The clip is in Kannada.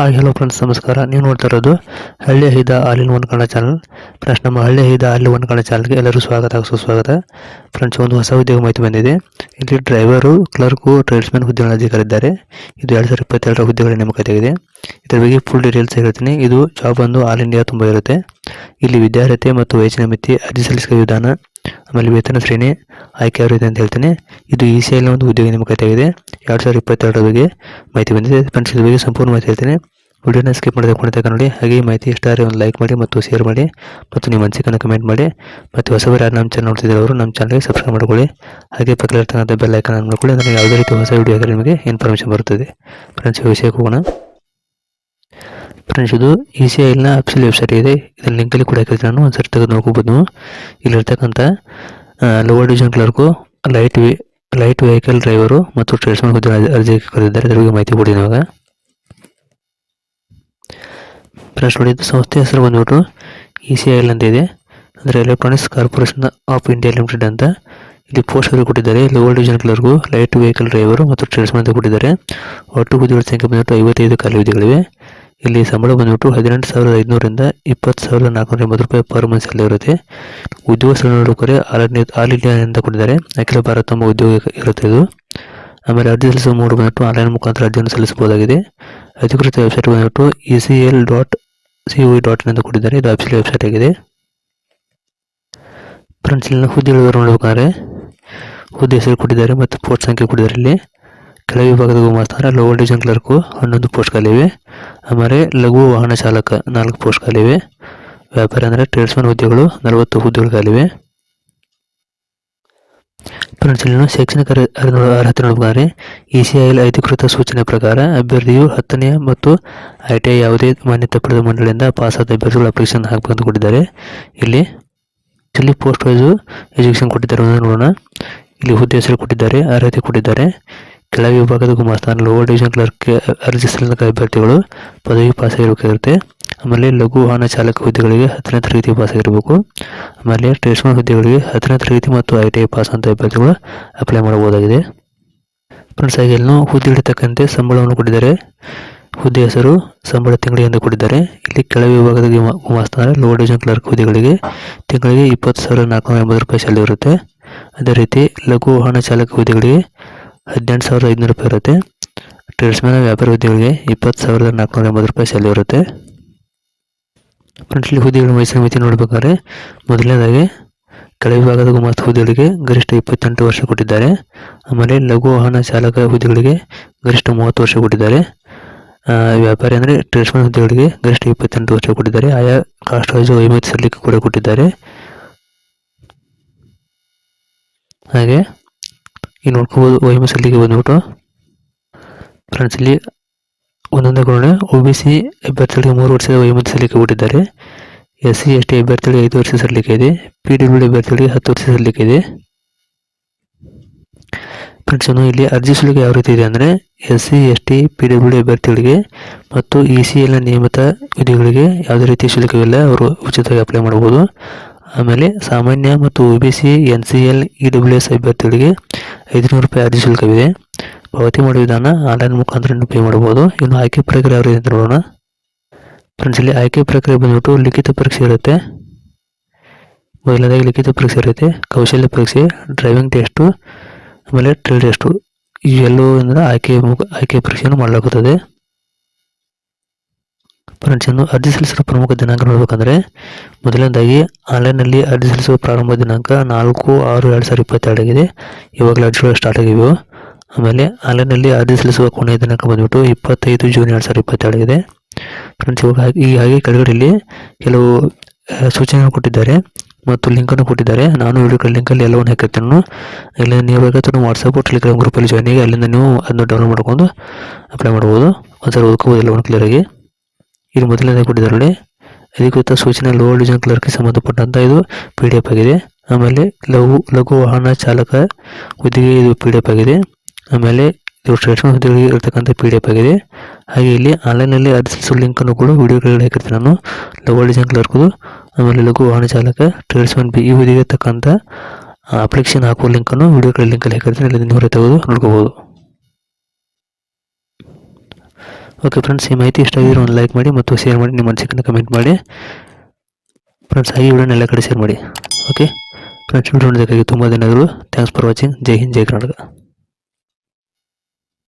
ಹಾಯ್ ಹಲೋ ಫ್ರೆಂಡ್ಸ್ ನಮಸ್ಕಾರ. ನೀವು ನೋಡ್ತಾ ಇರೋದು ಹಳ್ಳಿ ಹೈದ ಆಲ್ ಒಂದು ಕನ್ನಡ ಚಾನಲ್ ಫ್ರೆಂಡ್ಸ್, ನಮ್ಮ ಹಳ್ಳಿ ಹೈದ ಆಲ್ ಒಂದು ಕನ್ನಡ ಚಾನಲ್ಗೆ ಎಲ್ಲರೂ ಸ್ವಾಗತ ಸುಸ್ವಾಗತ. ಫ್ರೆಂಡ್ಸ್, ಒಂದು ಹೊಸ ಉದ್ಯೋಗ ಮಾಹಿತಿ ಬಂದಿದೆ. ಇಲ್ಲಿ ಡ್ರೈವರು ಕ್ಲರ್ಕು ಟ್ರೇಡ್ಸ್ಮನ್ ಹುದ್ದೆಗಳ ಅಧಿಕಾರಿದ್ದಾರೆ ಇದು ಎರಡು ಸಾವಿರದ ಇಪ್ಪತ್ತೆರಡರ ಹುದ್ದೆಗಳ ನೇಮಕಾತಿಯಾಗಿದೆ ಇದರ ಬಗ್ಗೆ ಫುಲ್ ಡೀಟೇಲ್ಸ್ ಹೇಳ್ತೀನಿ. ಇದು ಜಾಬ್ ಒಂದು ಆಲ್ ಇಂಡಿಯಾ ತುಂಬ ಇರುತ್ತೆ. ಇಲ್ಲಿ ವಿದ್ಯಾರ್ಹತೆ ಮತ್ತು ವಯಸ್ಸಿನ ಮಿತಿ ಅರ್ಜಿ ಸಲ್ಲಿಸುವ ವಿಧಾನ ಆಮೇಲೆ ವೇತನ ಶ್ರೇಣಿ, ಆಯ್ಕೆ ಆಗಿದೆ ಅಂತ ಹೇಳ್ತೀನಿ. ಇದು ಇ ಸಿ ಐನ ಒಂದು ಉದ್ಯೋಗ ನೇಮಕಾತಿಯಾಗಿದೆ ಎರಡು ಸಾವಿರದ ಇಪ್ಪತ್ತೆರಡರ ಬಗ್ಗೆ ಮಾಹಿತಿ ಬಂದಿದೆ. ಫ್ರೆಂಡ್ಸ್ ಬಗ್ಗೆ ಸಂಪೂರ್ಣ ಮಾಹಿತಿ ಹೇಳ್ತೀನಿ. ವಿಡಿಯೋನ ಸ್ಕಿಪ್ ಮಾಡಿದ ಕೊನೆ ನೋಡಿ. ಹಾಗೆ ಈ ಮಾಹಿತಿ ಇಷ್ಟ ಆದರೆ ಒಂದು ಲೈಕ್ ಮಾಡಿ ಮತ್ತು ಶೇರ್ ಮಾಡಿ ಮತ್ತು ನಿಮ್ಮ ಅನಿಸಿಕೆಯನ್ನು ಕಮೆಂಟ್ ಮಾಡಿ. ಮತ್ತು ಹೊಸಬರು ಯಾರು ನಮ್ಮ ಚಾನಲ್ ನೋಡ್ತಿದ್ದಾರೆ ಅವರು ನಮ್ಮ ಚಾನಲ್ಗೆ ಸಬ್ಸ್ಕ್ರೈಬ್ ಮಾಡ್ಕೊಳ್ಳಿ. ಹಾಗೆ ಪಕ್ಕದಲ್ಲಿರ್ತಕ್ಕಂಥ ಬೆಲ್ ಐಕನ್ ಮಾಡ್ಕೊಳ್ಳಿ ಅಂದರೆ ಯಾವುದೇ ರೀತಿ ಹೊಸ ವಿಡಿಯೋ ನಿಮಗೆ ಇನ್ಫಾರ್ಮೇಷನ್ ಬರುತ್ತದೆ. ಫ್ರೆಂಡ್ಸ್ ವಿಷಯಕ್ಕೆ ಹೋಗೋಣ. ಫ್ರೆಂಡ್ಸ್, ಇದು ಇ ಸಿ ಐಲ್ನ ವೆಬ್ಸೈಟ್ ಇದೆ. ಲಿಂಕ್ ಲಿಂಕಲ್ಲಿ ಕೂಡ ಹಾಕಿರ್ತೀನಿ ನಾನು. ಒಂದ್ಸರಿ ತೆಗೆದು ನೋಡ್ಕೋಬೋದು. ಇಲ್ಲಿರ್ತಕ್ಕಂಥ lower division clerk light light vehicle driver ಮತ್ತು ಟ್ರೇಡ್ಸ್ಮನ್ ಹುದ್ದೆ ಅರ್ಜಿ- ಕರೆದಿದ್ದಾರೆ. ಅದರ ಬಗ್ಗೆ ಮಾಹಿತಿ ಕೊಡಿ ಇವಾಗ. ಫ್ರೆಂಡ್ಸ್ ನೋಡಿ ಸಂಸ್ಥೆ ಹೆಸರು ಬಂದ್ಬಿಟ್ಟು ಇ ಸಿ ಐಲ್ ಅಂತ ಇದೆ. ಅಂದರೆ electronics corporation of India limited ಅಂತ ಇಲ್ಲಿ ಪೋಸ್ಟ್ ಅವರು ಕೊಟ್ಟಿದ್ದಾರೆ. ಲೋವರ್ ಡಿವಿಷನ್ ಕ್ಲರ್ಗೂ ಲೈಟ್ ವೆಹಿಕಲ್ ಡ್ರೈವರು ಮತ್ತು ಟ್ರೇಡ್ಸ್ಮನ್ ಅಂತ ಕೊಟ್ಟಿದ್ದಾರೆ. ಒಟ್ಟು ಹುದ್ದೆಗಳ ಸಂಖ್ಯೆ ಬಂದ್ಬಿಟ್ಟು ಐವತ್ತೈದು ಖಾಲಿ ಹುದ್ದೆಗಳಿವೆ ಇಲ್ಲಿ ಸಂಬಳ ಬಂದ್ಬಿಟ್ಟು ಹದಿನೆಂಟು ಸಾವಿರದ ಐದುನೂರಿಂದ ಇಪ್ಪತ್ತು ಸಾವಿರದ ನಾಲ್ಕುನೂರ ಎಂಬತ್ತು ರೂಪಾಯಿ ಪರ್ ಮಂತ್ ಸ್ಯಾಲರಿ ಇರುತ್ತೆ. ಉದ್ಯೋಗ ನೋಡಿದರೆ ಆಲ್ ಇಂಡಿಯಾ ಆಲ್ ಇಂಡಿಯಾ ಕೊಟ್ಟಿದ್ದಾರೆ ಅಖಿಲ ಭಾರತ ಉದ್ಯೋಗ ಇರುತ್ತೆ ಇದು. ಆಮೇಲೆ ಅರ್ಜಿ ಸಲ್ಲಿಸುವ ಮೋಡ್ ಬಂದ್ಬಿಟ್ಟು ಆನ್ಲೈನ್ ಮುಖಾಂತರ ಅರ್ಜಿಯನ್ನು ಸಲ್ಲಿಸಬಹುದಾಗಿದೆ. ಅಧಿಕೃತ ವೆಬ್ಸೈಟ್ ಬಂದ್ಬಿಟ್ಟು E C L dot C O dot in ಅಂತ ಕೊಟ್ಟಿದ್ದಾರೆ ಇದು ಅಫಿಷಿಯಲ್ ವೆಬ್ಸೈಟ್ ಆಗಿದೆ. ಫ್ರೆಂಡ್ಸ್, ಇಲ್ಲಿನ ಹುದ್ದೆ ನೋಡ್ಬೇಕಾದ್ರೆ ನೋಡಬೇಕಾದ್ರೆ ಹುದ್ದೆ ಹೆಸರು ಕೊಟ್ಟಿದ್ದಾರೆ ಮತ್ತು ಪೋಸ್ಟ್ ಸಂಖ್ಯೆ ಕೊಟ್ಟಿದ್ದಾರೆ ಇಲ್ಲಿ. ಕೆಳ ವಿಭಾಗದ ಗುಮಾಸ್ತಾರ ಲೋವರ್ ಅಂಡ್ ಕ್ಲರ್ಕು ಹನ್ನೊಂದು ಪೋಸ್ಟ್ ಖಾಲಿವೆ ಆಮೇಲೆ ಲಘು ವಾಹನ ಚಾಲಕ ನಾಲ್ಕು ಪೋಸ್ಟ್ ಖಾಲಿವೆ ವ್ಯಾಪಾರ ಅಂದರೆ ಟ್ರೇಡ್ಸ್ಮನ್ ಹುದ್ದೆಗಳು ನಲವತ್ತು ಹುದ್ದೆಗಳು ಕಾಲಿವೆ ಫ್ರೆಂಡ್ಸ್, ಇಲ್ಲಿನ ಶೈಕ್ಷಣಿಕ ಅರ್ಹ- ಅರ್ಹ- ಅರ್ಹತೆ ನೋಡಬೇಕಾದ್ರೆ ಇ ಸಿ ಐ ಅಧಿಕೃತ ಸೂಚನೆ ಪ್ರಕಾರ ಅಭ್ಯರ್ಥಿಯು ಹತ್ತನೇ ಮತ್ತು ಐ ಟಿ ಐ ಯಾವುದೇ ಮಾನ್ಯತೆ ಪಡೆದ ಮಂಡಳಿಯಿಂದ ಆದ ಅಭ್ಯರ್ಥಿಗಳು ಅಪ್ಲಿಕೇಶನ್ ಹಾಕಬೇಕಂತ ಕೊಟ್ಟಿದ್ದಾರೆ ಇಲ್ಲಿ ಇಲ್ಲಿ ಪೋಸ್ಟ್ ವೈಸು ಎಜುಕೇಷನ್ ಕೊಟ್ಟಿದ್ದಾರೆ ನೋಡೋಣ. ಇಲ್ಲಿ ಹುದ್ದೆ ಹೆಸರು ಕೊಟ್ಟಿದ್ದಾರೆ, ಅರ್ಹತೆ ಕೊಟ್ಟಿದ್ದಾರೆ. ಕೆಳ ವಿಭಾಗದ ಗುಮಾಸ್ತಾನ, ಲೋವರ್ ಡಿವಿಷನ್ ಕ್ಲರ್ಕ್, ಅರ್ಜಿ ಸಲ್ಲಿಸಿದ ಅಭ್ಯರ್ಥಿಗಳು ಪದವಿ ಪಾಸ್ ಆಗಿರಬೇಕಾಗಿರುತ್ತೆ ಆಮೇಲೆ ಲಘು ವಾಹನ ಚಾಲಕ ಹುದ್ದೆಗಳಿಗೆ ಹತ್ತನೇ ತರಗತಿ ಪಾಸ್ ಆಗಿರಬೇಕು ಆಮೇಲೆ ಟ್ರೇಡ್ಸ್ಮನ್ ಹುದ್ದೆಗಳಿಗೆ ಹತ್ತನೇ ತರಗತಿ ಮತ್ತು ಐ ಟಿ ಐ ಪಾಸ್ ಅಂತ ಅಭ್ಯರ್ಥಿಗಳು ಅಪ್ಲೈ ಮಾಡಬಹುದಾಗಿದೆ. ಫ್ರೆಂಡ್ಸ್ ಹಾಗೆ ಹುದ್ದೆ ಹಿಡಿತಕ್ಕಂತೆ ಸಂಬಳವನ್ನು ಕೊಟ್ಟಿದ್ದಾರೆ. ಹುದ್ದೆ ಹೆಸರು ಸಂಬಳ ತಿಂಗಳಿಗೆ ಕೊಟ್ಟಿದ್ದಾರೆ. ಇಲ್ಲಿ ಕೆಳ ವಿಭಾಗದ ಗುಮ- ಗುಮಾಸ್ತಾನ, ಲೋವರ್ ಡಿವಿಷನ್ ಕ್ಲರ್ಕ್ ಹುದ್ದೆಗಳಿಗೆ ತಿಂಗಳಿಗೆ ಇಪ್ಪತ್ತು ಸಾವಿರದ ನಾಲ್ಕುನೂರ ಎಂಬತ್ತು ರೂಪಾಯಿ ಸಾಲ ಇರುತ್ತೆ. ಅದೇ ರೀತಿ ಲಘು ವಾಹನ ಚಾಲಕ ಹುದ್ದೆಗಳಿಗೆ ಹದಿನೆಂಟು ಸಾವಿರದ ಐದುನೂರು ರೂಪಾಯಿ ಇರುತ್ತೆ. ಟ್ರೇಡ್ಸ್ಮನ್ ವ್ಯಾಪಾರ ಹುದ್ದೆಗಳಿಗೆ ಇಪ್ಪತ್ತು ಸಾವಿರದ ನಾಲ್ಕುನೂರ ಎಂಬತ್ತು ರೂಪಾಯಿ ಸ್ಯಾಲರಿ ಇರುತ್ತೆ. ಫ್ರೆಂಡ್ಸ್ ಇಲ್ಲಿ ಹುದ್ದೆಗಳ ವಯಸ್ಸಿನ ಮಿತಿ ನೋಡಬೇಕಾದ್ರೆ ಮೊದಲನೇದಾಗಿ ಕೆಳ ವಿಭಾಗದ ಗುಮಾಸ್ತ ಹುದ್ದೆಗಳಿಗೆ ಗರಿಷ್ಠ ಇಪ್ಪತ್ತೆಂಟು ವರ್ಷ ಕೊಟ್ಟಿದ್ದಾರೆ. ಆಮೇಲೆ ಲಘು ವಾಹನ ಚಾಲಕ ಹುದ್ದೆಗಳಿಗೆ ಗರಿಷ್ಠ ಮೂವತ್ತು ವರ್ಷ ಕೊಟ್ಟಿದ್ದಾರೆ. ವ್ಯಾಪಾರಿ ಅಂದರೆ ಟ್ರೇಡ್ಸ್ಮನ್ ಹುದ್ದೆಗಳಿಗೆ ಗರಿಷ್ಠ ಇಪ್ಪತ್ತೆಂಟು ವರ್ಷ ಕೊಟ್ಟಿದ್ದಾರೆ. ಆಯಾ ಕಾಸ್ಟ್ ವೈಸ್ ಐವತ್ತು ಸಲ್ಲಿಕೆ ಕೂಡ ಕೊಟ್ಟಿದ್ದಾರೆ. ಹಾಗೆ ಈ ನೋಡ್ಕೋಬೋದು ವೈಮತಿ ಸಲ್ಲಿಕೆ ಬಂದ್ಬಿಟ್ಟು ಫ್ರೆಂಡ್ಸ್ ಇಲ್ಲಿ ಒಂದೊಂದೇ ಕೊಡೋಣ. ಒ ಬಿ ಸಿ ಅಭ್ಯರ್ಥಿಗಳಿಗೆ ಮೂರು ವರ್ಷದ ವೈಮತಿ ಸಲ್ಲಿಕೆ ಬಿಟ್ಟಿದ್ದಾರೆ ಎಸ್ ಸಿ, ಎಸ್ ಟಿ ಅಭ್ಯರ್ಥಿಗಳಿಗೆ ಐದು ವರ್ಷ ಸಲ್ಲಿಕೆ ಇದೆ. ಪಿ ಡಬ್ಲ್ಯೂ ಡಿ ಅಭ್ಯರ್ಥಿಗಳಿಗೆ ಹತ್ತು ವರ್ಷ ಸಲ್ಲಿಕೆ ಇದೆ. ಫ್ರೆಂಡ್ಸ್ ಇನ್ನು ಇಲ್ಲಿ ಅರ್ಜಿ ಸಲ್ಲಿಕೆ ಯಾವ ರೀತಿ ಇದೆ ಅಂದರೆ, S C, S T P W ಅಭ್ಯರ್ಥಿಗಳಿಗೆ ಮತ್ತು ಇ ಸಿ ಎಲ್ಲ ನಿಯಮಿತ ವಿಧಿಗಳಿಗೆ ಯಾವುದೇ ರೀತಿ ಶುಲ್ಕವಿಲ್ಲ. ಅವರು ಉಚಿತವಾಗಿ ಅಪ್ಲೈ ಮಾಡಬಹುದು. ಆಮೇಲೆ ಸಾಮಾನ್ಯ ಮತ್ತು O B C N C L E W S ಅಭ್ಯರ್ಥಿಗಳಿಗೆ ಐದುನೂರು ರೂಪಾಯಿ ಅರ್ಜಿ ಶುಲ್ಕವಿದೆ. ಪಾವತಿ ಮಾಡುವ ವಿಧಾನ ಆನ್ಲೈನ್ ಮುಖಾಂತರ ಪೇ ಮಾಡಬಹುದು. ಇನ್ನು ಆಯ್ಕೆ ಪ್ರಕ್ರಿಯೆ ಯಾವ ರೀತಿ ನೋಡೋಣ. ಫ್ರೆಂಡ್ಸ್ ಇಲ್ಲಿ ಆಯ್ಕೆ ಪ್ರಕ್ರಿಯೆ ಬಂದ್ಬಿಟ್ಟು ಲಿಖಿತ ಪರೀಕ್ಷೆ ಇರುತ್ತೆ. ಮೊದಲನೇದಾಗಿ ಲಿಖಿತ ಪರೀಕ್ಷೆ ಇರುತ್ತೆ. ಕೌಶಲ್ಯ ಪರೀಕ್ಷೆ ಡ್ರೈವಿಂಗ್ ಟೆಸ್ಟು ಆಮೇಲೆ ಟ್ರೇಡ್ ಟೆಸ್ಟು ಇವೆಲ್ಲವೂ ಅಂದರೆ ಆಯ್ಕೆ ಆಯ್ಕೆ ಪರೀಕ್ಷೆಯನ್ನು ಮಾಡಲಾಗುತ್ತದೆ. ಫ್ರೆಂಡ್ಸ್ ಇನ್ನು ಅರ್ಜಿ ಸಲ್ಲಿಸಲು ಪ್ರಮುಖ ದಿನಾಂಕ ನೋಡಬೇಕಂದ್ರೆ ಮೊದಲನೇದಾಗಿ ಆನ್ಲೈನಲ್ಲಿ ಅರ್ಜಿ ಸಲ್ಲಿಸುವ ಪ್ರಾರಂಭ ದಿನಾಂಕ ನಾಲ್ಕು ಆರು ಎರಡು ಸಾವಿರದ ಇಪ್ಪತ್ತೆರಡಾಗಿದೆ ಇವಾಗಲೇ ಅರ್ಜಿಗಳು ಸ್ಟಾರ್ಟ್ ಆಗಿವೆ ಆಮೇಲೆ ಆನ್ಲೈನಲ್ಲಿ ಅರ್ಜಿ ಸಲ್ಲಿಸುವ ಕೊನೆಯ ದಿನಾಂಕ ಬಂದುಬಿಟ್ಟು ಇಪ್ಪತ್ತೈದು ಜೂನ್ ಎರಡು ಸಾವಿರದ ಇಪ್ಪತ್ತೆರಡಾಗಿದೆ ಫ್ರೆಂಡ್ಸ್ ಇವಾಗ ಈ ಹಾಗೆ ಕೆಳಗಡೆ ಇಲ್ಲಿ ಕೆಲವು ಸೂಚನೆಗಳು ಕೊಟ್ಟಿದ್ದಾರೆ ಮತ್ತು ಲಿಂಕನ್ನು ಕೊಟ್ಟಿದ್ದಾರೆ. ನಾನು ವಿಡಿಯೋ ಲಿಂಕಲ್ಲಿ ಎಲ್ಲವನ್ನು ಹಾಕಿರ್ತೀನಿ. ಇಲ್ಲಿ ನೀವು ಬೇಕಾದ್ರೆ ವಾಟ್ಸಪ್ ಟೆಲಿಗ್ರಾಮ್ ಗ್ರೂಪಲ್ಲಿ ಜಾಯ್ನ್ ಅಲ್ಲಿಂದ ನೀವು ಅದನ್ನು ಡೌನ್ಲೋಡ್ ಮಾಡ್ಕೊಂಡು ಅಪ್ಲೈ ಮಾಡ್ಬೋದು. ಒಂದ್ಸರಿ ಓದ್ಕೋಬೋದು ಎಲ್ಲವನ್ನು ಕ್ಲಿಯರಾಗಿ ಇಲ್ಲಿ ಮೊದಲನೇ ಕೊಟ್ಟಿದ್ದಾರೆ ಅಧಿಕೃತ ಸೂಚನೆ ಲೋವರ್ ಡಿವಿಷನ್ ಕ್ಲರ್ಕ್ಗೆ ಸಂಬಂಧಪಟ್ಟಂತ ಇದು ಪಿ ಡಿ ಎಫ್ ಆಗಿದೆ. ಆಮೇಲೆ ಲಘು ಲಘು ವಾಹನ ಚಾಲಕ ಹುದ್ದೆಗೆ ಇದು ಪಿ ಡಿ ಎಫ್ ಆಗಿದೆ. ಆಮೇಲೆ ಇದು ಸ್ಟೇಷನ್ ಹುದ್ದೆಗಳಿಗೆ ಇರತಕ್ಕಂಥ ಪಿ ಡಿ ಎಫ್ ಆಗಿದೆ. ಹಾಗೆ ಇಲ್ಲಿ ಆನ್ಲೈನಲ್ಲಿ ಅರ್ಜಿ ಸಲ್ಲಿಸೋ ಲಿಂಕನ್ನು ಕೂಡ ವಿಡಿಯೋ ಕೆಳಗಡೆ ಹಾಕಿರ್ತೀನಿ ನಾನು. ಲಘು ಡಿವಿಷನ್ ಕ್ಲರ್ಕ್ದು ಆಮೇಲೆ ಲಘು ವಾಹನ ಚಾಲಕ ಟ್ರೇಡ್ಸ್ಮನ್ ಬಿ ಈ ಹುದ್ದೆಗೆ ತಕ್ಕಂಥ ಅಪ್ಲಿಕೇಶನ್ ಹಾಕುವ ಲಿಂಕನ್ನು ವಿಡಿಯೋ ಕೆಳಗೆ ಲಿಂಕಲ್ಲಿ ಹಾಕಿರ್ತೀನಿ. ಅಲ್ಲಿ ನೀವು ತೆಗೆದು ಓಕೆ ಫ್ರೆಂಡ್ಸ್ ಈ ಮಾಹಿತಿ ಇಷ್ಟ ಆಗಿದ್ರೆ ಒಂದು ಲೈಕ್ ಮಾಡಿ ಮತ್ತು ಶೇರ್ ಮಾಡಿ, ನಿಮ್ಮ ಅನಿಸಿಕೆನ ಕಮೆಂಟ್ ಮಾಡಿ. ಫ್ರೆಂಡ್ಸ್ ಹಾಗೆ ವಿಡಿಯೋನ ಎಲ್ಲ ಕಡೆ ಶೇರ್ ಮಾಡಿ. ಓಕೆ ಫ್ರೆಂಡ್ಸ್ ವಿಡಿಯೋ ನೋಡೋದಕ್ಕಾಗಿ ತುಂಬ ಧನ್ಯವಾದಗಳು. ಥ್ಯಾಂಕ್ಸ್ ಫಾರ್ ವಾಚಿಂಗ್ ಜೈ ಹಿಂದ್ ಜೈ ಕರ್ನಾಟಕ